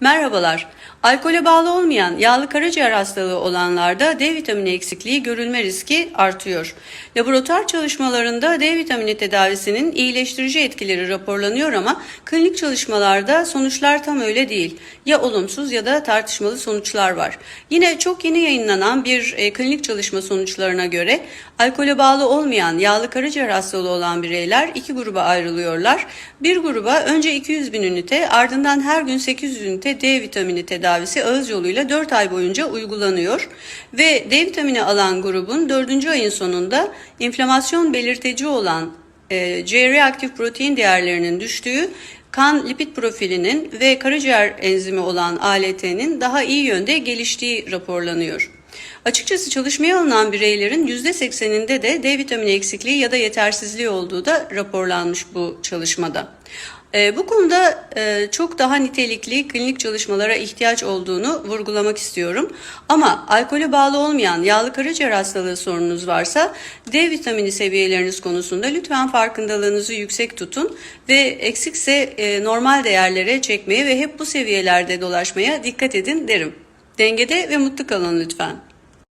Merhabalar. Alkole bağlı olmayan yağlı karaciğer hastalığı olanlarda D vitamini eksikliği görülme riski artıyor. Laboratuvar çalışmalarında D vitamini tedavisinin iyileştirici etkileri raporlanıyor ama klinik çalışmalarda sonuçlar tam öyle değil. Ya olumsuz ya da tartışmalı sonuçlar var. Yine çok yeni yayınlanan bir e, klinik çalışma sonuçlarına göre alkole bağlı olmayan yağlı karaciğer hastalığı olan bireyler iki gruba ayrılıyorlar. Bir gruba önce 200 bin ünite ardından her gün 800 ünite D vitamini tedavisi ağız yoluyla 4 ay boyunca uygulanıyor. Ve D vitamini alan grubun 4. ayın sonunda inflamasyon belirteci olan e, C-reaktif protein değerlerinin düştüğü kan lipid profilinin ve karaciğer enzimi olan ALT'nin daha iyi yönde geliştiği raporlanıyor. Açıkçası çalışmaya alınan bireylerin %80'inde de D vitamini eksikliği ya da yetersizliği olduğu da raporlanmış bu çalışmada. Ee, bu konuda e, çok daha nitelikli klinik çalışmalara ihtiyaç olduğunu vurgulamak istiyorum. Ama alkole bağlı olmayan yağlı karaciğer hastalığı sorununuz varsa D vitamini seviyeleriniz konusunda lütfen farkındalığınızı yüksek tutun ve eksikse e, normal değerlere çekmeye ve hep bu seviyelerde dolaşmaya dikkat edin derim. Dengede ve mutlu kalın lütfen.